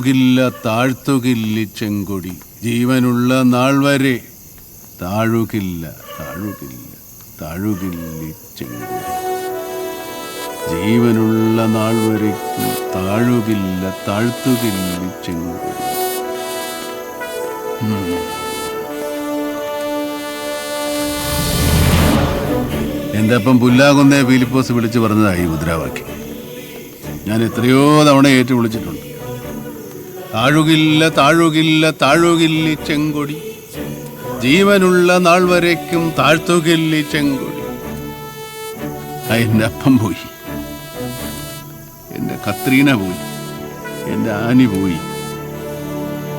താഴുകില്ല താഴ്ത്തുകില്ല ചെങ്കൊടി. ജീവനുള്ള നാൾ വരെ താഴുകില്ല താഴുകില്ല താഴുകില്ല ചെങ്കൊടി. ജീവനുള്ള നാൾ വരയ്ക്കും താഴുകില്ല താഴ്ത്തുകില്ല ചെങ്കൊടി. എന്റെ അപ്പം പുല്ലാകുന്നേ ഫിലിപ്പോസ് വിളിച്ചു പറഞ്ഞതായി മുദ്രാവാക്യം. ഞാൻ എത്രയോ തവണ ഏറ്റു വിളിച്ചിട്ടുണ്ട്. താഴുകില്ല താഴുകില്ല താഴുകില്ല ചെങ്കൊടി. ജീവനുള്ള നാൾ വരേക്കും താഴ്ത്തുകില്ല ചെങ്കൊടി. എന്റെ അപ്പം പോയി. എന്റെ കത്രീന പോയി. എന്റെ ആനി പോയി.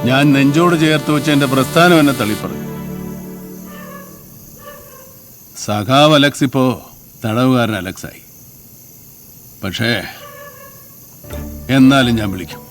ഞാൻ നെഞ്ചോട് ചേർത്ത് വെച്ച എന്റെ പ്രസ്ഥാനം എന്നെ തള്ളിപ്പറഞ്ഞു. സഖാവ് അലക്സ് ഇപ്പോ തടവുകാരൻ അലക്സായി. പക്ഷേ എന്നാലും ഞാൻ വിളിക്കും.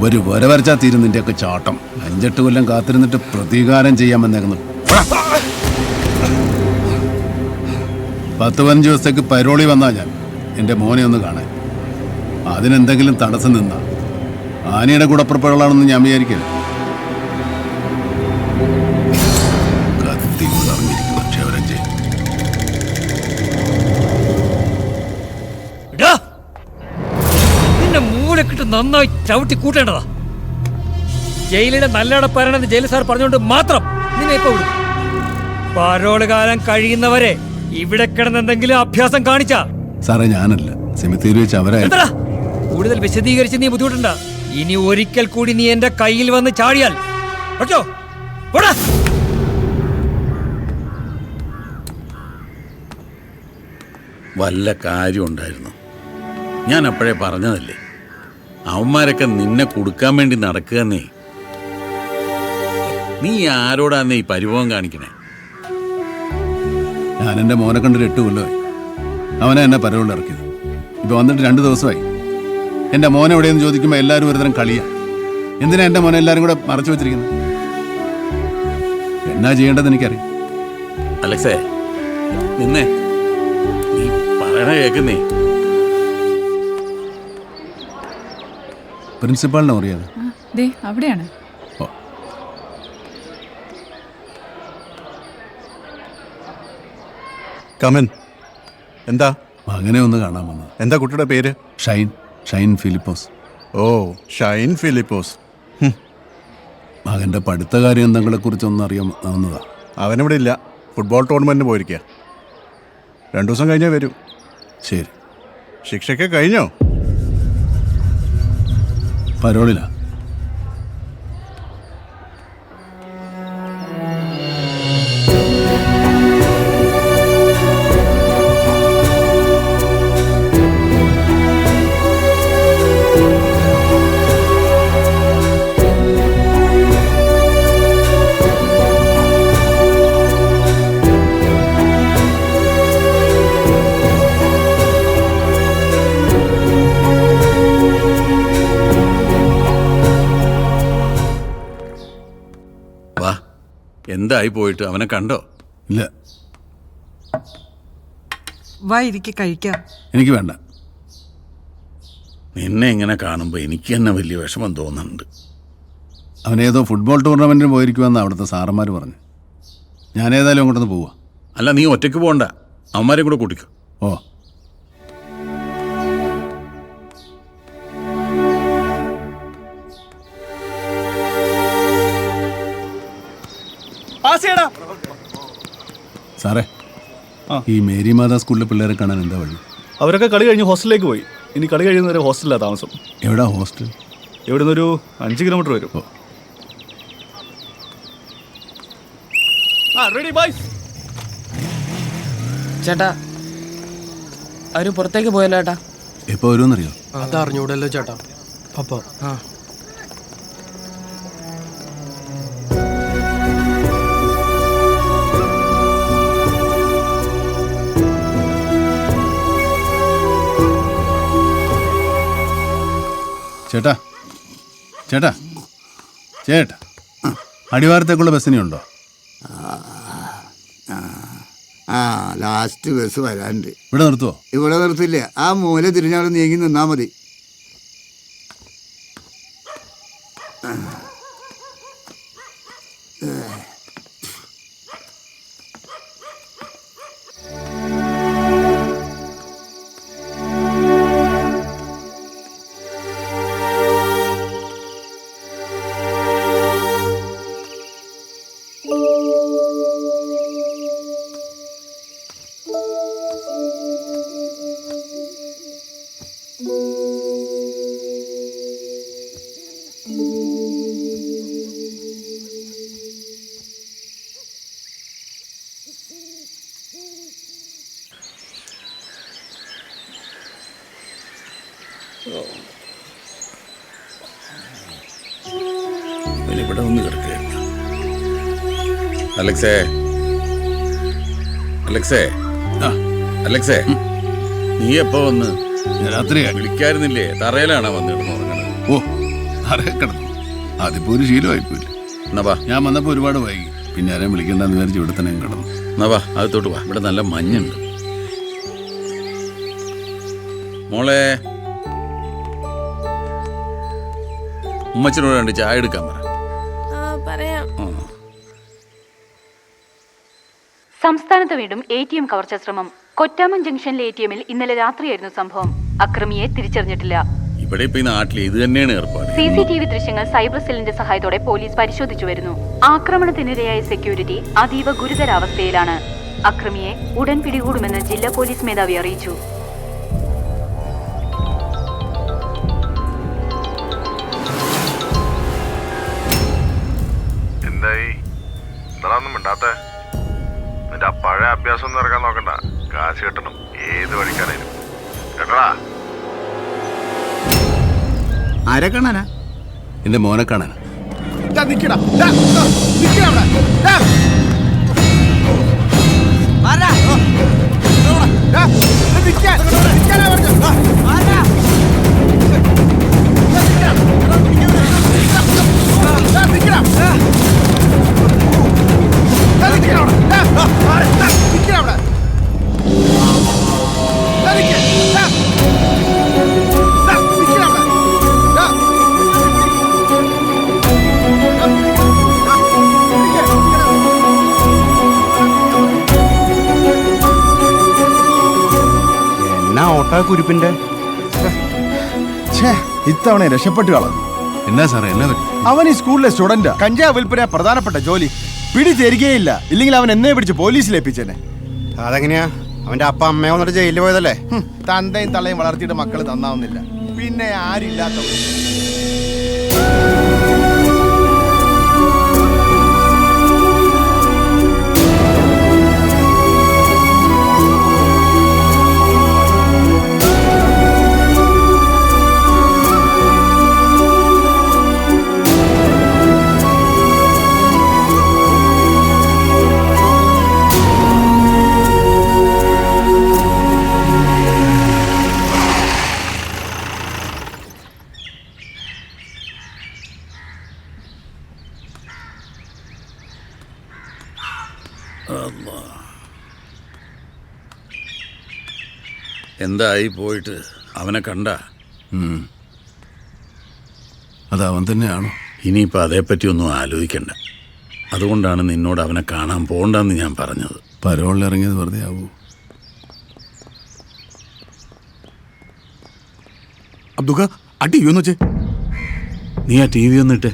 ഒരു വര വരച്ചാ തീരും ചാട്ടം. അഞ്ചെട്ട് കൊല്ലം കാത്തിരുന്നിട്ട് പ്രതികാരം ചെയ്യാൻ വന്നേക്കുന്നു പത്ത് പതിനഞ്ച് ദിവസത്തേക്ക് പരോളി വന്നാ ഞാൻ. എന്റെ മോനെ ഒന്ന് കാണാൻ. അതിനെന്തെങ്കിലും തടസ്സം നിന്നാ. ആനയുടെ കൂടെ കൂടപ്പുറപ്പുകളാണെന്ന് ഞാൻ വിചാരിക്കില്ല. നന്നായി ചവിട്ടി കൂട്ടേണ്ടതാ. ജയിലിന്റെ നല്ലടപ്പാരണെന്ന് ജയിൽ സാർ പറഞ്ഞുകൊണ്ട് മാത്രം നിന്നെ ഇപ്പൊ വിടും. പാരോൾ കാലം കഴിയുന്നവരെ ഇവിടെ കിടന്ന് എന്തെങ്കിലും അഭ്യാസം കാണിച്ച. സാറേ ഞാനല്ല. സെമിത്തേരി വെച്ച് എന്താ കൂടുതൽ വിശദീകരിച്ച് നീ ബുദ്ധിമുട്ടണ്ട. ഇനി ഒരിക്കൽ കൂടി നീ എന്റെ കയ്യിൽ വന്ന് ചാടിയാൽ ഓക്കോ പോടാ. വല്ല കാര്യം ഉണ്ടായിരുന്നു. ഞാൻ അപ്പോഴേ പറഞ്ഞതല്ലേ? അവന്മാരൊക്കെ നിന്നെ കൊടുക്കാൻ വേണ്ടി നടക്കുകന്നേ നീ ആരോടാന്നേ ഈ പരിഭവം കാണിക്കണേ? ഞാൻ എന്റെ മോനെ കണ്ടിട്ട് എട്ട് കൊല്ലമായി. അവനെ എന്നെ പരവുള്ള ഇറക്കിയത്. ഇപ്പൊ വന്നിട്ട് രണ്ട് ദിവസമായി. എന്റെ മോനെ എവിടെയെന്ന് ചോദിക്കുമ്പോൾ എല്ലാവരും ഒരുതരം കളിയാ. എന്തിനാ എന്റെ മോനെ എല്ലാരും കൂടെ മറച്ചു വെച്ചിരിക്കുന്നത് എന്നാ ചെയ്യേണ്ടത് എനിക്കറിയാം. അലക്സേ നിന്നേ നീ പറയണ കേക്കുന്നേ പ്രിൻസിപ്പാളിനെ അറിയാതെ ദേ അവിടെയാണ്. കമൻ എന്താ? അങ്ങനെ ഒന്ന് കാണാൻ വന്നത് എന്താ കുട്ടിയുടെ പേര്? ഷൈൻ ഷൈൻ ഫിലിപ്പോസ്. ഓ ഷൈൻ ഫിലിപ്പോസ്. മകന്റെ പഠിത്ത കാര്യം എന്തെങ്കിലെ കുറിച്ച് ഒന്ന് അറിയാൻ വന്നതാ. അവനിവിടെ ഇല്ല. ഫുട്ബോൾ ടൂർണമെന്റിന് പോയിരിക്കുക രണ്ടു ദിവസം കഴിഞ്ഞേ വരൂ. ശരി. ശിക്ഷയ്ക്ക് കഴിഞ്ഞോ? പരോളിലാ. എന്തായി പോയിട്ട് അവനെ കണ്ടോ? ഇല്ല. വാ ഇരിക്ക് കഴിക്കാം. എനിക്ക് വേണ്ട. നിന്നെ ഇങ്ങനെ കാണുമ്പോൾ എനിക്ക് തന്നെ വലിയ വിഷമം തോന്നുന്നുണ്ട്. അവനേതോ ഫുട്ബോൾ ടൂർണമെന്റിന് പോയിരിക്കുമെന്ന് അവിടുത്തെ സാറന്മാർ പറഞ്ഞു. ഞാൻ ഏതായാലും അങ്ങോട്ടൊന്ന് പോവാ. അല്ല നീ ഒറ്റയ്ക്ക് പോകണ്ട അമ്മമാരെയും കൂടെ കൂട്ടിക്കോ. ഓ. ഈ മേരി മാതാ സ്കൂളിലെ പിള്ളേരെ കാണാൻ എന്താ വഴി? അവരൊക്കെ കളി കഴിഞ്ഞ് ഹോസ്റ്റലിലേക്ക് പോയി. ഇനി കളി കഴിയുന്നവരെ ഹോസ്റ്റലിലാണ് താമസം. എവിടാ ഹോസ്റ്റൽ? ഇവിടെ നിന്നൊരു അഞ്ച് കിലോമീറ്റർ വരും. റെഡി ബോയ്സ് ചേട്ടാ അവർ പുറത്തേക്ക് പോയല്ലോ ചേട്ടാ. എപ്പോ വരുമെന്നറിയോ? അതറിഞ്ഞൂടല്ലോ ചേട്ടാ. അപ്പൊ. ആ. ചേട്ടാ ചേട്ടാ ചേട്ടാ അടിവാരത്തേക്കുള്ള ബസ്സിനുണ്ടോ ആ ലാസ്റ്റ് ബസ് വരാണ്ട് ഇവിടെ നിർത്തുവോ? ഇവിടെ നിർത്തില്ല. ആ മൂല തിരിഞ്ഞവിടെ നീങ്ങി നിന്നാ മതി. അലക്സേ. അലക്സേ. അലക്സേ. നീ എപ്പോ വന്ന്? രാത്രിയാ വിളിക്കായിരുന്നില്ലേ? തറയിലാണോ വന്ന് കിടന്ന് ഉറങ്ങണത് ഓ കിടന്നു. അതിപ്പോ ഒരു ശീലമായി പോയില്ല എന്നാ ഞാൻ വന്നപ്പോ ഒരുപാട് വൈകി. പിന്നെ ആരെയും വിളിക്കണ്ടെന്ന് വിചാരിച്ച് ഇവിടെ തന്നെ കിടന്നു. എന്നാ വാ അകത്തോട്ട് വാ. ഇവിടെ നല്ല മഞ്ഞുണ്ട്. മോളെ. ഉമ്മച്ചനോട് രണ്ട് ചായ എടുക്കാൻ പറ. സംസ്ഥാനത്ത് വീണ്ടും എ ടി എം കവർച്ച ശ്രമം. കൊറ്റാമൻ ജംഗ്ഷനിലെ എ ടി എമ്മിൽ ഇന്നലെ രാത്രിയായിരുന്നു സംഭവം. അക്രമിയെ തിരിച്ചറിഞ്ഞിട്ടില്ല. ഇവിടെ ഇപ്പൊ നാട്ടിൽ ഇത് തന്നെയാണ് ഏർപ്പാട്. സി സി ടി വി ദൃശ്യങ്ങൾ സൈബർ സെല്ലിന്റെ സഹായത്തോടെ പോലീസ് പരിശോധിച്ചു വരുന്നു. ആക്രമണത്തിനിരയായ സെക്യൂരിറ്റി അതീവ ഗുരുതരാവസ്ഥയിലാണ്. അക്രമിയെ ഉടൻ പിടികൂടുമെന്ന് ജില്ലാ പോലീസ് മേധാവി അറിയിച്ചു. അഭ്യാസം ഒന്നും ഇറക്കാൻ നോക്കണ്ട. കാശ് കിട്ടണം. ഏത് വഴിക്കാണേലും. കേട്ടടാ? ആരെ കാണാനാ എന്റെ മോനെ കാണാൻ. എന്നാ ഓട്ടാ കുരിപ്പിന്റെ ഇത്തവണ രക്ഷപ്പെട്ടു കളഞ്ഞു എന്നാ സാറേ എന്നാ പറ്റി? അവൻ ഈ സ്കൂളിലെ സ്റ്റുഡന്റ്. കഞ്ചാവ് വിൽപ്പന പ്രധാനപ്പെട്ട ജോലി. പിടി തരികയില്ല ഇല്ലെങ്കിൽ അവൻ എന്നെ പിടിച്ച് പോലീസിൽ ഏൽപ്പിച്ചേനെ. അതെങ്ങനെയാ? അവന്റെ അപ്പ അമ്മയോ വന്നിട്ട് ജയിലിൽ പോയതല്ലേ? തന്തയും തള്ളയും വളർത്തിയിട്ട് മക്കൾ തന്നാവുന്നില്ല പിന്നെ ആരില്ലാത്ത എന്തായി പോയിട്ട്? അവനെ കണ്ട. അത് അവൻ തന്നെയാണോ. ഇനിയിപ്പോൾ അതേപ്പറ്റി ഒന്നും ആലോചിക്കണ്ട. അതുകൊണ്ടാണ് നിന്നോട് അവനെ കാണാൻ പോകണ്ടെന്ന് ഞാൻ പറഞ്ഞത്. പരോളിൽ ഇറങ്ങിയത് വെറുതെ ആവൂ. അബ്ദുഖ അടി എന്ന് വെച്ചേ. നീ ആ ടി വി ഒന്നിട്ട്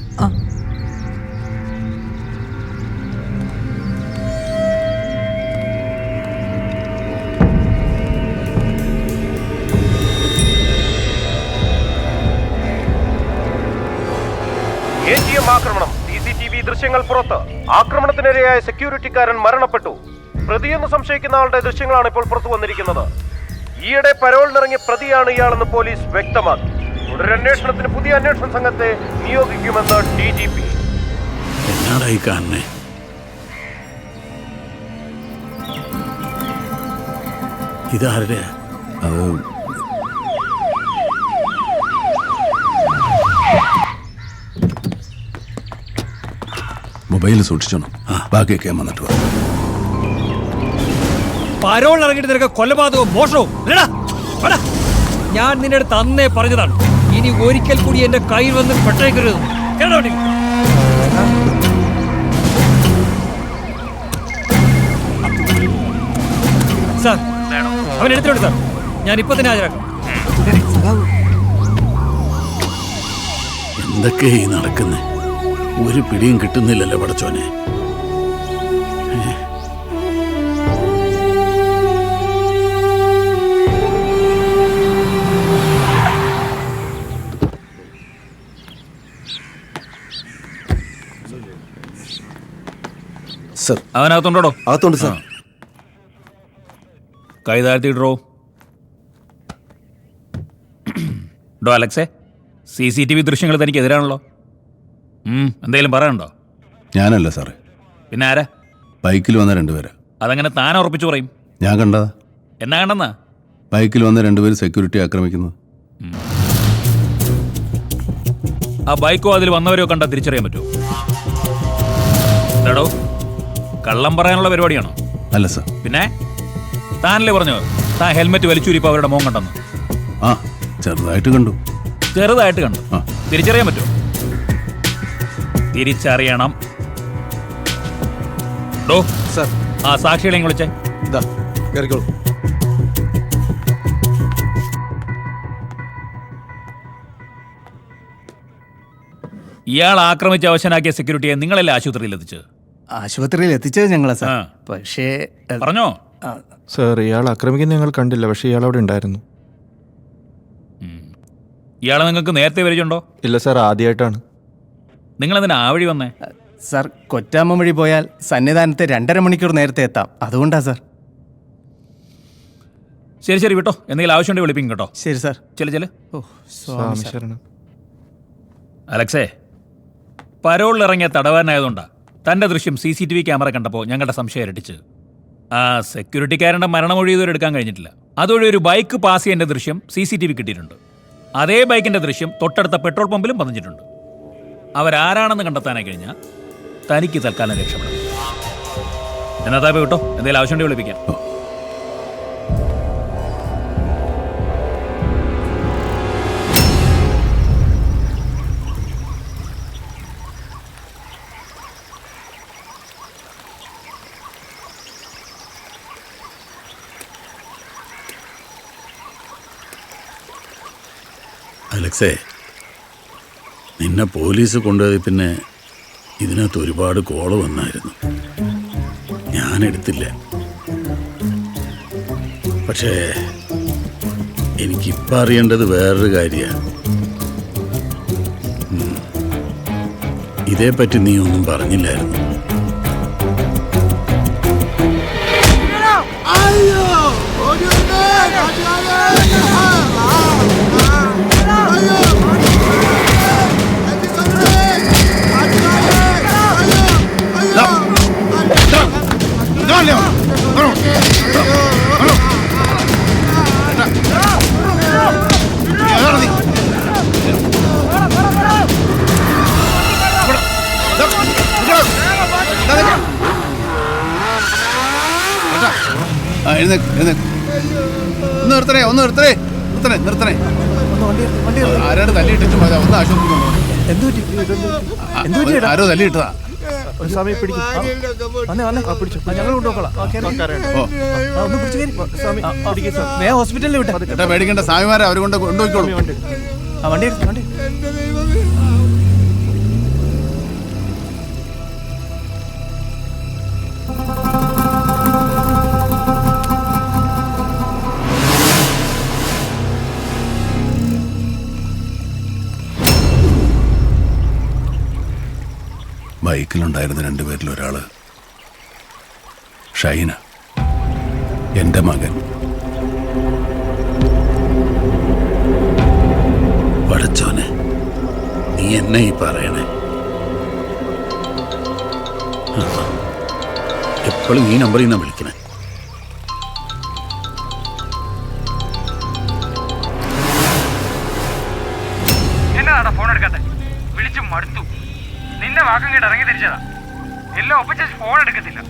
ദൃശ്യങ്ങൾ പുറത്ത് ആക്രമണത്തിനിരയായ സെക്യൂരിറ്റിക്കാരൻ മരണപ്പെട്ടു. പ്രതിയെന്ന് സംശയിക്കുന്ന ആളുടെ ദൃശ്യങ്ങളാണ് ഇപ്പോൾ പുറത്തു വന്നിരിക്കുന്നത്. ഈയിടെ പരോളിനിറങ്ങിയ പ്രതിയാണ് ഇയാളെന്ന് പോലീസ് വ്യക്തമാക്കി. തുടരന്വേഷണത്തിന് പുതിയ അന്വേഷണ സംഘത്തെ നിയോഗിക്കുമെന്ന് ഡി ജി പി എന്നാടായി ഇതാരുടെ? അത് മൊബൈൽ സൂക്ഷിച്ചോണം. ബാക്കിയൊക്കെ ഞാൻ വന്നിട്ട് വരാം. പരോൾ ഇറങ്ങിയിട്ട് നിനക്ക് കൊലപാതകവും മോഷണവും? ഞാൻ നിന്റെ അടുത്ത് അന്നേ പറഞ്ഞതാണ്. ഇനി ഒരിക്കൽ കൂടി എന്റെ കയ്യിൽ വന്ന് പെട്ടേക്കരുത്. കേട്ടോ നീ? സാർ അവൻ എടുത്തോണ്ട് സാർ. ഞാൻ ഇപ്പൊ തന്നെ ഹാജരാക്കാം. എന്തൊക്കെയായി ഈ നടക്കുന്നേ? ഒരു പിടിയും കിട്ടുന്നില്ലല്ലോ പടച്ചോനെ. സർ. അവനകത്തുണ്ടോ അകത്തുണ്ട് സാർ. കൈ താഴ്ത്തിയിട്ടോ ഡോ അലക്സേ സി സി ടി വി ദൃശ്യങ്ങൾ തനിക്ക് എതിരാണല്ലോ പറയണ്ടോ ഞാനല്ല സാറേ. പിന്നെ ആരാ? ബൈക്കിൽ വന്ന രണ്ടുപേരാ. അതങ്ങനെ താൻ ഉറപ്പിച്ചു പറയും? ഞാൻ കണ്ടതാ. എന്നാ കണ്ടെന്നാ? ബൈക്കിൽ വന്ന രണ്ടുപേര് സെക്യൂരിറ്റി ആക്രമിക്കുന്നത്. ആ ബൈക്കോ അതിൽ വന്നവരോ കണ്ടാൽ തിരിച്ചറിയാൻ പറ്റുമോ? എന്താടോ കള്ളം പറയാനുള്ള പരിപാടിയാണോ? അല്ല സാർ. പിന്നെ? താനല്ലേ പറഞ്ഞോ താൻ ഹെൽമെറ്റ് വലിച്ചൂരിപ്പോ അവരുടെ മോൻ കണ്ടെന്ന്? ആ ചെറുതായിട്ട് കണ്ടു. ചെറുതായിട്ട് കണ്ടു. ആ. തിരിച്ചറിയാൻ പറ്റുമോ? തിരിച്ചറിയണം. ഡോ സർ. ആ സാക്ഷികളെയും വിളിച്ചേ. ഇതാ കയറിക്കോളൂ ഇയാൾ ആക്രമിച്ച് അവശനാക്കിയ സെക്യൂരിറ്റിയെ നിങ്ങളല്ലേ ആശുപത്രിയിൽ എത്തിച്ചത്? ആശുപത്രിയിൽ എത്തിച്ചത് ഞങ്ങളാ ആ. പക്ഷേ പറഞ്ഞോ? സാർ ഇയാൾ ആക്രമിക്കുന്ന ഞങ്ങൾ കണ്ടില്ല പക്ഷേ ഇയാൾ അവിടെ ഉണ്ടായിരുന്നു. ഇയാളെ നിങ്ങൾക്ക് നേരത്തെ വരിച്ചുണ്ടോ ഇല്ല സാർ ആദ്യമായിട്ടാണ്. നിങ്ങൾ എന്തിനാ ആ വഴി വന്നേ? സാർ കൊറ്റാമ്മ വഴി പോയാൽ സന്നിധാനത്ത് രണ്ടര മണിക്കൂർ നേരത്തെ എത്താം. അതുകൊണ്ടാ സാർ. ശരി ശരി വിട്ടോ. എന്തെങ്കിലും ആവശ്യമുണ്ടെങ്കിൽ വിളിപ്പിക്കും കേട്ടോ. ശരി സാർ. ചെൽ ചെൽ ഓ സ്വാമി ശരണം. അലക്സേ പരോളിൽ ഇറങ്ങിയ തടവാനായതുകൊണ്ടാ തന്റെ ദൃശ്യം C C T V camera കണ്ടപ്പോൾ ഞങ്ങളുടെ സംശയം ഇരട്ടിച്ച്. ആ സെക്യൂരിറ്റിക്കാരന്റെ മരണമൊഴി ഇതുവരെ എടുക്കാൻ കഴിഞ്ഞിട്ടില്ല. അതുവഴി ഒരു ബൈക്ക് പാസ് ചെയ്യേണ്ട ദൃശ്യം സി സി ടി വി കിട്ടിയിട്ടുണ്ട്. അതേ ബൈക്കിന്റെ ദൃശ്യം തൊട്ടടുത്ത പെട്രോൾ പമ്പിലും പതിഞ്ഞിട്ടുണ്ട്. അവരാരാണെന്ന് കണ്ടെത്താനായി കഴിഞ്ഞാൽ തനിക്ക് തൽക്കാലം രക്ഷപ്പെടാം. എന്നാ താപ കേട്ടോ എന്തെങ്കിലും ആവശ്യമുണ്ടെങ്കിൽ വിളിപ്പിക്കാം. അലക്സേ നിന്നെ പോലീസ് കൊണ്ടുപോയി പിന്നെ ഇതിനകത്ത് ഒരുപാട് കോൾ വന്നായിരുന്നു. ഞാൻ എടുത്തില്ല. പക്ഷേ എനിക്കിപ്പോൾ അറിയേണ്ടത് വേറൊരു കാര്യമാണ്. ഇതേപ്പറ്റി നീ ഒന്നും പറഞ്ഞില്ലായിരുന്നു. എഴുന്നേക്ക് എഴുന്നേക്ക് ഒന്ന് നിർത്തണേ ഒന്ന് നിർത്തണേ. നിർത്തണേ നിർത്തണേ. ആരാണ് തല്ലിയിട്ടിട്ട് പോയതാ? ഒന്ന് ആശുപത്രി ആരോ തല്ലിയിട്ടതാ? പിടിക്കും. വന്നേ വന്നേ. പിടിച്ചു. ഞങ്ങൾ ഒന്ന് പിടിച്ചു കയറി സ്വാമി പിടിക്കും സാർ വേ ഹോസ്പിറ്റലിൽ വിട്ടാ. മേടിക്കേണ്ട പേടിക്കേണ്ട. സ്വാമിമാരെ അവർ കൊണ്ട് കൊണ്ടുപോയിക്കോളൂ. ആ വണ്ടി വണ്ടി ബൈക്കിലുണ്ടായിരുന്ന രണ്ടുപേരിൽ ഒരാൾ ഷൈന എന്റെ മകൻ. പടച്ചോനെ നീ എന്നെ ഈ പറയണേ. എപ്പോഴും ഈ നമ്പറിൽ നിന്നാണ് വിളിക്കണേ. വാക്കും ഇറങ്ങി തിരിച്ചതാ. എല്ലാം ഒപ്പിച്ച ഫോൺ എടുക്കത്തില്ല.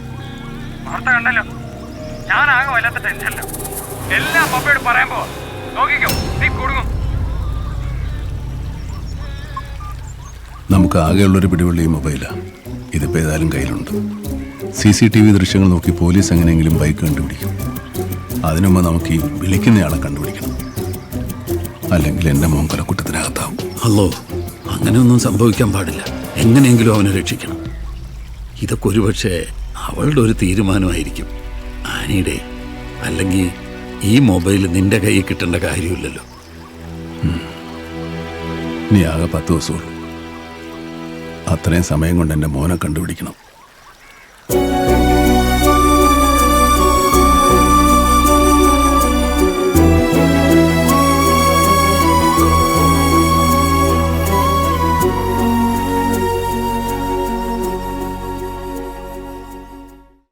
വാർത്ത കണ്ടല്ലോ. ഞാൻ ആകെ വല്ലാത്ത ടെൻഷനില്ല എല്ലാം പപ്പയോട് പറയാൻ പോവാ. നോക്കിക്കോ നീ കുടുങ്ങും. നമുക്ക് ആകെയുള്ളൊരു പിടിവള്ളി ഈ മൊബൈലാണ് ഇതിപ്പോൾ ഏതായാലും കയ്യിലുണ്ട്. സി സി ടി വി ദൃശ്യങ്ങൾ നോക്കി പോലീസ് എങ്ങനെയെങ്കിലും ബൈക്ക് കണ്ടുപിടിക്കും. അതിനുമ്പ് നമുക്ക് ഈ വിളിക്കുന്നയാളെ കണ്ടുപിടിക്കണം. അല്ലെങ്കിൽ എന്റെ മോൻ കൊലക്കുറ്റത്തിനകത്താവും. അല്ലോ അങ്ങനെയൊന്നും സംഭവിക്കാൻ പാടില്ല. എങ്ങനെയെങ്കിലും അവനെ രക്ഷിക്കണം. ഇതൊക്കെ ഒരുപക്ഷെ അവളുടെ ഒരു തീരുമാനമായിരിക്കും. ആനയുടെ അല്ലെങ്കിൽ ഈ മൊബൈൽ നിന്റെ കയ്യിൽ കിട്ടേണ്ട കാര്യമില്ലല്ലോ. നീ ആകെ പത്ത് ദിവസമുള്ളൂ അത്രയും സമയം കൊണ്ട് എന്റെ മോനെ കണ്ടുപിടിക്കണം.